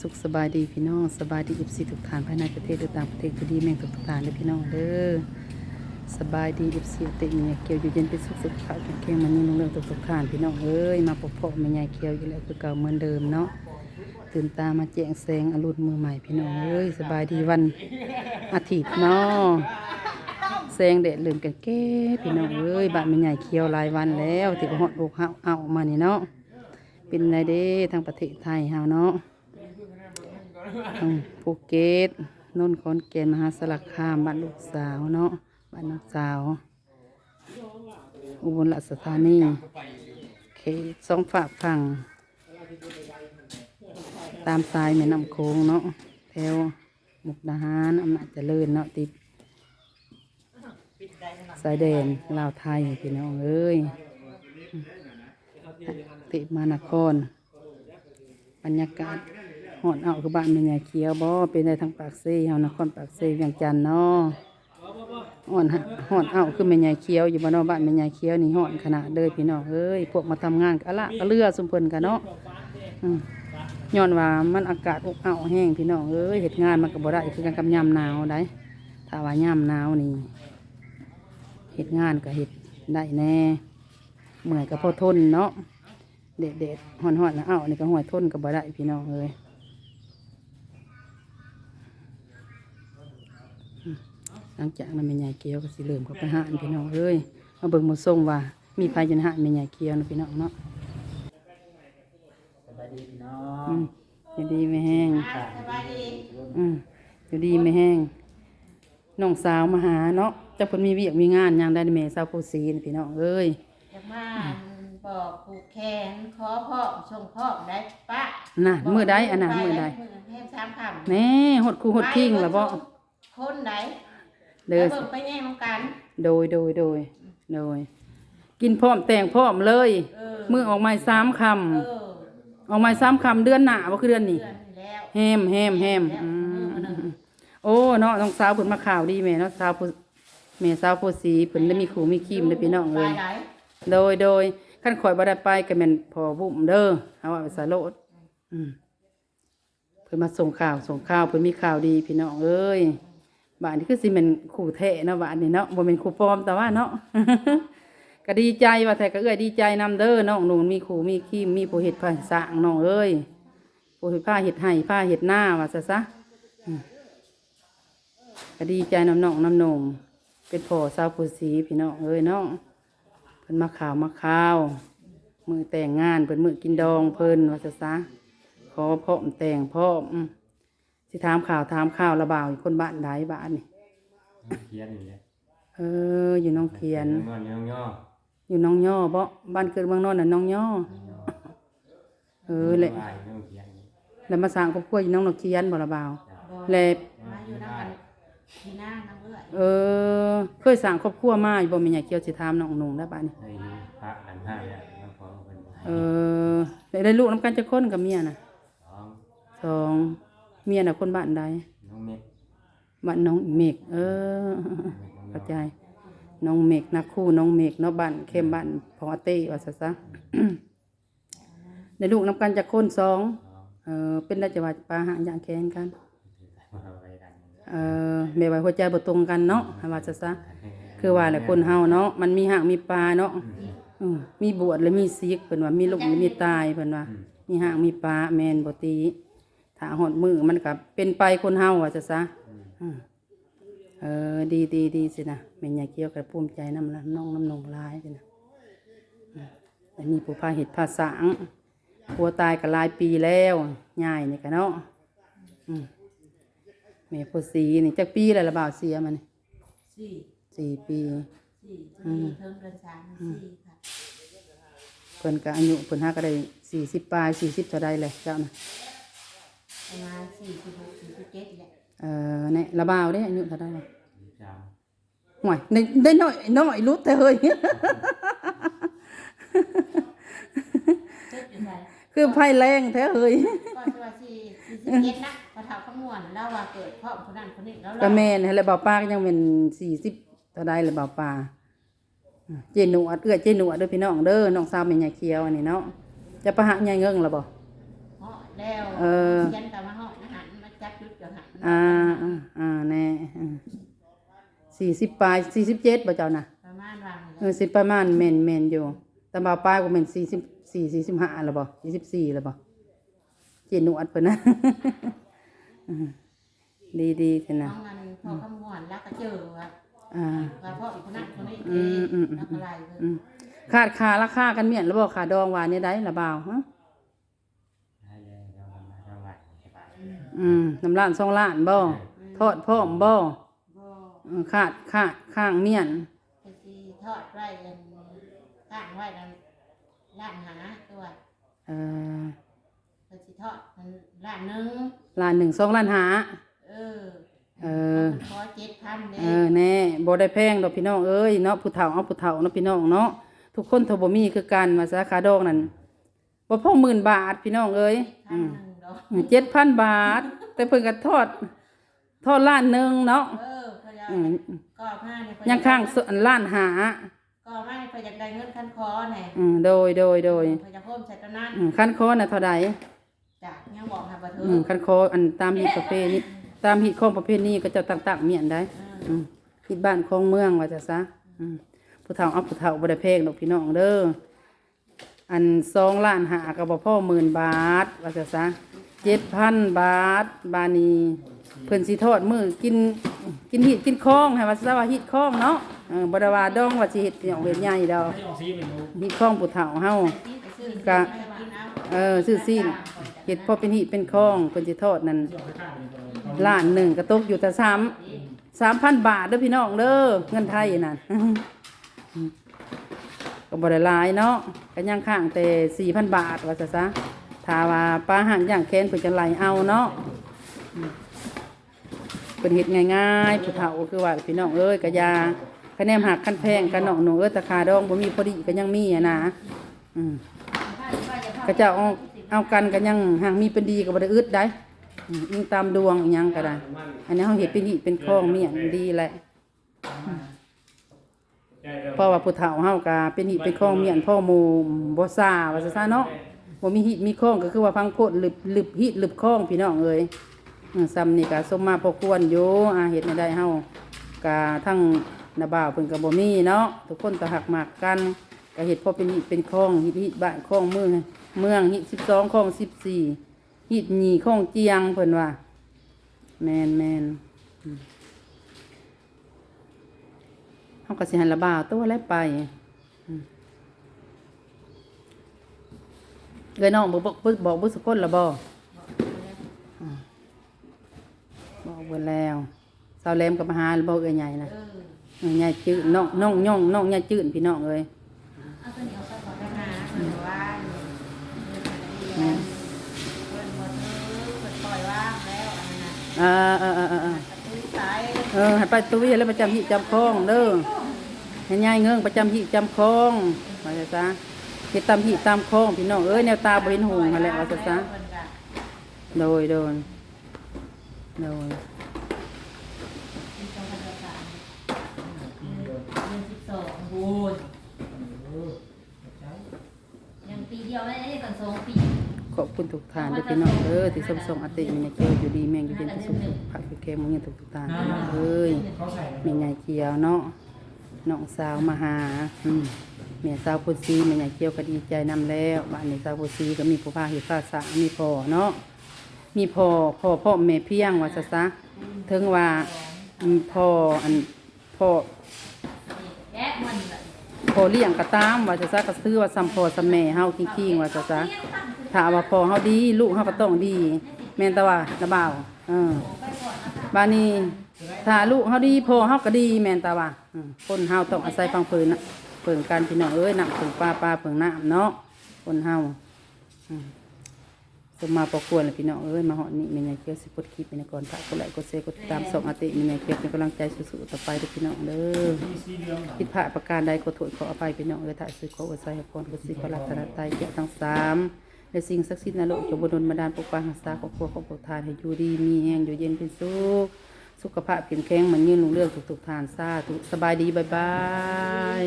สุขสบายดีพี่น้องสบายดีอิบซีทุกฐานภายในประเทศหรือต่างประเทศก็ดีแม่งทุกฐานเลยพี่น้องเด้อสบายดีอิบซีเตะเนี่ยเกี่ยวอยู่เย็นเป็นสุขสุขขาวเก่งมันนี่นุ่งเรื่องทุกฐานพี่น้องเอ้ยมาปกพบแม่ใหญ่เคียวอยู่แล้วคือเก่าเหมือนเดิมเนาะตื่นตามาแจ้งแสงอรุณมือใหม่พี่น้องเอ้ยสบายดีวันอาทิตย์เนาะแสงแดดเริ่มกันแก่พี่น้องเอ้ยบ้านแม่ใหญ่เคียวหลายวันแล้วที่ก็ฮอดอกเฮาเอามานี่เนาะเป็นไรเด้ทางประเทศไทยเฮาเนาะ ภูเก็ตนนท์ขอนแก่นมหาสารคามบ้านลูกสาวเนาะบ้านน้องสาว อุบลราชธานีเขตสองฝากฝั่ง ตามสายแม่น้ำโค้งเนาะแถวมุกดาหารอำนาจเจริญเนาะติดสายแดนลาวไทยพี่น้องเอ้ยติดมานคร บรรยากาศ หอนเอาคือบ้านแม่ใหญ่เขียวบ่เป็นได้ทางปากซีเฮานครปากซีเวียงจันทน์เนาะหอนฮะหอนเอาคือแม่ใหญ่เขียวอยู่บ้านเนาะบ้านแม่ใหญ่เขียวนี่หอนขนาดเลยพี่น้องเอ้ยพวกมาทำงานกะละกะเรือสมเพิ่นกันเนาะอืมย้อนว่ามันอากาศอบอ้าวแห้งพี่น้องเอ้ยเฮ็ดงานมันก็บ่ได้คือกันกับยามหนาวได้ถ้าว่ายามหนาวนี่เฮ็ดงานก็เฮ็ดได้แน่เมื่อยก็พอทนเนาะเด็ดเด็ดหอนหอนๆนะเอ้านี่ก็หัวทนกับบ่ได้พี่น้องเอ้ยอืม หลังจากนั้นแม่ใหญ่เกียวก็สิเริ่มเข้าไปหาอันพี่น้องเอ้ยมาเบิ่งมาส่งว่า มีพายันหาแม่ใหญ่เกียวนะพี่น้องเนาะสบายดีพี่น้ออืงมอยู่ดีไม่แห้งสบายดีอืมอยู่ดีไม่แห้งน้องสาวมาหาเนาะเจ้าเพิ่นมีเวียกมีงานหยังได้แม่สาวผู้ศรีนี่พี่น้องเอ้ยอยากมาบอกผูกแขนขอพ่อส่งพ่อได้ปะน่ะมื้อใดอันน่ะมื้อใดมือแทบสามคำแหน่หดคู่หดคิงล่ะบ่คนไหน เด้อเบิ่งไปแย่งน้ำกัน โดยโดยโดยโดย กินพร้อมแต่งพร้อมเลย เออ มือออกไม้สามคเออำออกไม้สามคำเดือนหน้าบ่คือเดือนนี้เดือนแล้วแฮมแฮมแฮมอืมโอ้เนาะน้องสาวเพิ่นมาข่าวดีแม่เนาะสาวผู้แม่สาวผู้สีเพิ่นได้มีขู่มีครีมเด้อพี่น้องไปเอ้ยไหนโดยโดยคันข่อยบ่ได้ไปก็แม่นพอบุ้มเด้อเอาว่าไปสาโลดอืมเพิ่นมาส่งข่าวส่งข่าวเพิ่นมีข่าวดีพี่น้องเอ้ย บ้านนี้คือสิแม่นขู่แท้เนาะบ้านนี้เนาะบ่แม่นขู่ปลอมแต่ว่าเนาะก็ดีใจว่าแต่ก็เอ้ยดีใจนำเด้อน้องหนูมีขู่มีครีมมีผู้เฮ็ดผ้าสางน้องเอ้ยผู้เฮ็ดผ้าเฮ็ดให้ผ้าเฮ็ดหน้าว่าซะซะก็ดีใจนำน้องนำนงเป็นพ่อสาวผู้สีพี่น้องเอ้ยเนาะเพิ่นมาข่าวมาข่าวมือแต่งงานเพิ่นมือกินดองเพิ่นว่าซะซะขอพ่อมแต่งพ่อม สิถามข่าวถามข่าวระบ่าวอยู่คนบ้านใดบ้านนี่เขียนอยู่เลยเออ อยู่น้องเขียนนอนย่องย่ออยู่น้องย่อบ่บ้านเกิดเมืองนอนน่ะน้องย่อเออแหละลายน้องเขียนแล้วมาสร้างครอบครัวอยู่น้องนกเขียนบ่ระบ่าวบอกและมาอยู่น้ำกันที่หน้าน้ำเอื้อยเออ เคยสร้างครอบครัวมาอยู่บ่แม่ใหญ่เกี่ยวสิถามน้องหนุ่งได้บ้านนี่ในพระอันห้าเนี่ยแล้วพอเป็นเออได้ได้ลูกนํกันจักคนกับเมียน่ะสองสอง เมียน่ะคนบ้านใดน้องเม็ดบ้านน้องเมกเออเข้าใจ น้องเมกนักคู่น้องเมกเนาะบ้านเข้มบ้านพอเต้ว่าซะซะในลูกน้ำกันจากคนสองสองเออเป็นได้จะว่าปลาหางอย่างแข่งกันมาไว้กัน เออแม่ว่าหัวใจบ่ตรงกันเนาะให้ว่าซะซะคือว่าแหละคนเฮาเนาะมันมีหางมีปลาเนาะเออมีบวชและมีซีกเพิ่นว่ามีลูกและมีตายเพิ่นว่ามีหางมีปลาแม่นบ่ตี ถ้าหอดมือมันก็เป็นไปคนเฮาว่าซะซะอืมเออ ดีดีดีสินะแม่ใหญ่เกี่ยวกับภูมิใจนำละน้องน้ำนงหลายสินะอืมอันนี้ผู้พาเห็ดภาษางผัวตายก็หลายปีแล้วง่ายนี่ก็เนาะอืมแม่ผู้สีนี่จักปีแล้วละบ่าวเสียมันนี่สี่สี่ปีสี่สี่เพิ่มเดือนสามสี่ค่ะเพิ่นก็อายุเพิ่นหาก็ได้สี่สิบปลายสี่สิบเท่าใดเลยเจ้านะ ประมาณสี่สิบหกสี่สิบเจ็ดแหละเออเนี่ยละบ่าวเด้อายุเท่าใดล่ะจามห่วยได้ได้น้อยน้อยรุดแต่เฮ้ย เจ็ดอยู่ไหนคือไพ่แรงแท้เฮ้ยก็จะว่าสี่สี่สิบเจ็ดนะพอเท่าขมวนแล้วว่าเกิดพ่อคนนั้นคนนี้แล้วก็แม่นให้แล้วบ่าวป้าก็ยังเป็นสี่สิบเท่าใดเลยบ่าวป้าอะเจหนูอัดเอื้อเจหนูอัดเด้อพี่น้องเด้อน้องสาวแม่ใหญ่เขียวอันนี้เนาะจะประหะใหญ่เงิงล่ะบ่เพราะ แล้วเออยันตามมาหอดนะหันมาจับจุดกับหันอ่าอ่าอ่าแน่สี่สิบปลายสี่สิบเจ็ดบ่เจ้าน่ะประมาณวางเออสิบประมาณแมนแมนอยู่แต่บ่าวปลายก็แมนสี่สิบสี่สี่สิบห้าแล้วบ่สี่สิบสี่แล้วบ่เจนหนวดเพิ่นนะ ดีดีเถอะนะ ต้องงานพอขมวนแล้วก็เจอว่ะอ่า ว่าพ่ออีนนั้นคนไมอืม แล้วก็ไล่เลย อืมขาดขาราคากันเมียนแล้วบอกขาดองว่าเนี้ยได้ละบ่าฮะ อืมน้ำล้านสองล้านบ่ทอดพร้อมบ่บ่เออขาดขาดข้างเมียนไปสิทอดไว้กันตั้งไว้กันล้านหาตัวเออไปสิทอดมันล้านหนึงล้านหนึ่งสองล้านหา เออเออ มันขอเจ็ดพันเด้เออแน่บ่ได้แพงดอกพี่น้องเอ้ยเนาะผู้เฒ่าเอาผู้เฒ่าเนาะพี่น้องเนาะทุกคนเทาบ่มีคือกันมาสาขาดองนั่นบ่พอหมื่นบาทพี่น้องเอ้ยพัอืนมหนึ่งดอก เจ็ดพันบาท แต่เพิ่นก็ทอด ทอดล้านหนึ่งเนาะเออเขาจะอืมก็มาเนี่ยเขยังข้างส่วนล้านหาก็มาเนี่ยเขาอยากได้เงินคันคอแหน่อืมโดยโดยโดยเขาจะเพิ่มใส่ตัวนั้นอืมคันคอน่ะเท่าใดจ้ะยังบอกหาบ่เถอืมอะคันคออันตามฮีตประเภทนี้ตามฮีตของประเภทนี้ก็จะต่างๆเมียนได้อืมฮีตบ้านของเมืองว่าจะซะอืมผู้เฒ่าเอาผู้เฒ่าบ่ได้แพงดอกพี่น้องเด้อ อันสองล้านหาก็บ่พอหมื่นบาทว่าจะซะเจ็ดพันบาท บานีเพิ่นสิทอดมือกินกินฮีตกินคล้องให้ว่าซะว่าฮีตคองเนาะเออบด้ว่าดองว่าสิเฮ็ดหยังเฮ็ดใหญ่ดอกไม่ออกซีเป็นรู้องผู้เฒ่าเฮากะเออซื้อซีนเฮ็ดพอเป็นฮีตเป็นคล้องเพิ่นสิทอดนั่นที่ออกข้างๆเป็นล้านหนึ่งก็ตกอยู่แต่สามสามพันบาทเด้อพี่น้องเด้อเงินไทยนั่น บ่ได้หลายเนาะก็ยังข้างแต่สี่พันบาทว่าซะซะถ้าว่าปลาห่างอย่างแค้นเพิ่นจะไหลเอาเนาะเพิ่นเฮ็ดง่ายๆผู้เฒ่าคือว่าพี่น้องเอ้ยก็อยาคะแนนหักคันแพงกันน้องหนูเอ้ยตะคาดองบ่มีพอดีก็ยังมีอะนะอืมก็จะเอาเอากันกันยังห่างมีเป็นดีก็บ่ได้อึดได้ยิ่งตามดวงยังก็ได้ อันนี้เฮาเฮ็ดเป็นหิเป็นคลองมียนดีแหละ เพราะว่าผู้เฒ่าเฮาก็เป็นหิเป็นคองเมียนพ่อหมู่บ่ซาว่าซะซะเนาะบ่มีหิมีคองก็คือว่าฟังโพดลึบลึบหิลึบคองพี่น้องเอ้ยอืมซ้ำนี่ก็สมมาพอควรอยู่อาเฮ็ดให้ได้เฮาก็ทั้งนาบ่าวเพิ่นก็บ่มีเนาะทุกคนก็หักมากกันก็เฮ็ดพอเป็นหิเป็นคองหิหิบ้านคองเมืองเมืองหิ12คอง14หิหนีคองเจียงเพิ่นว่าแม่นแม่นอืม เฮาก็สิหันละบ่าวตัวแลไปเอ้ยน้องบอกบอกบอกบอกบุษกลละบ่อ่าบอกเบิดแล้วสาวแหลมกับมาหาแล้วบ่เอ้ยใหญ่นะเออเอ้ยใหญ่จืดน้องน้องย่องน้องใหญ่จืดพี่น้องเอ้ยเอาตัวนี้เอาไปขอไปหาเพิ่นว่าเงินเพิ่นบ่ซื้อเพิ่นปล่อยว่างแล้วอันนั้นน่ะเออเออ เออเออเออซื้อสายเออให้ไปตุ้ยแล้วประจำหิจำคลองเด้อให้ยายเงิงประจำหิจำคลองว่าจะซะเฮ็ดตามหิตามคลองพี่น้องเอ้ยแนวตาบ่เห็นหงนั่นและว่าจะซะโดยโดยโดยมีสองพันกว่าบาทเดือนสิบสองบูนยังปีเดียวไม่ได้ก่อนสองปี ขอบคุณทุกท่านด้อพี่น้องเด้อที่ส่งส่งอติมีในเกียวอยู่ดีแมงอยู่เย็นที่สุขสุขภาพแข็งแรงมื้อนี้ทุกท่านเอ้ยเขาใส่แม่ใหญ่เกียวเนาะน้องสาวมาหาอืมแม่สาวพุซีแม่ใหญ่เกียวก็ดีใจนำแล้วบ้านนี้สาวพุซีก็มีผู้พาเฮ็ดภาษามีพ่อเนาะมีพ่อพ่อพ่อแม่เพียงว่าซะซะถึงว่าพ่ออันพ่อแกะมันแบบ พอเลี้ยงก็ตามว่าจะซะก็ซื้อว่าซ้ำพอซ้ำแม่เฮาคิงๆว่าจะซะถ้าว่าพอเฮาดี ลูกเฮาก็ต้องดี แม่นแต่ว่าระบ่าวเออบ้านนี้ถ้าลูกเฮาดีพอเฮาก็ดี แม่นแต่ว่าคนเฮาต้องอาศัยฟังเพิ่นน่ะเพิ่นการพี่น้องเอ้ยน้ำเพิ่นปลาปลาเพิ่นน้ำเนาะคนเฮาอืม สมมาประกวนเลยพี่น้องเอ้ยมาเหาะนี่มีไงเกียวสิกดคลิปมีไงก่อนฝากกดไลค์กดแชร์กดติดตามส่งอาติมีไงเกียวเป็นกำลังใจสู้ๆต่อไปเด้อพี่น้องเด้อผิดพลาดประการใดขอโทษขออภัยพี่น้องเอ้ยถ่ายสื่อขออวยใส่พรกสิขอรัตนตรัยเกี่ยวทั้งสามในสิ่งศักดิ์สิทธิ์นรกจงบดลมาดานปกปักรักษาครอบครัวของผู้ทานให้อยู่ดีมีแห้งอยู่เย็นเป็นสุขสุขภาพเข้มแข็งเหมือนยืนลงเรื่องทุกๆทานซาธุสบายดีบายบาย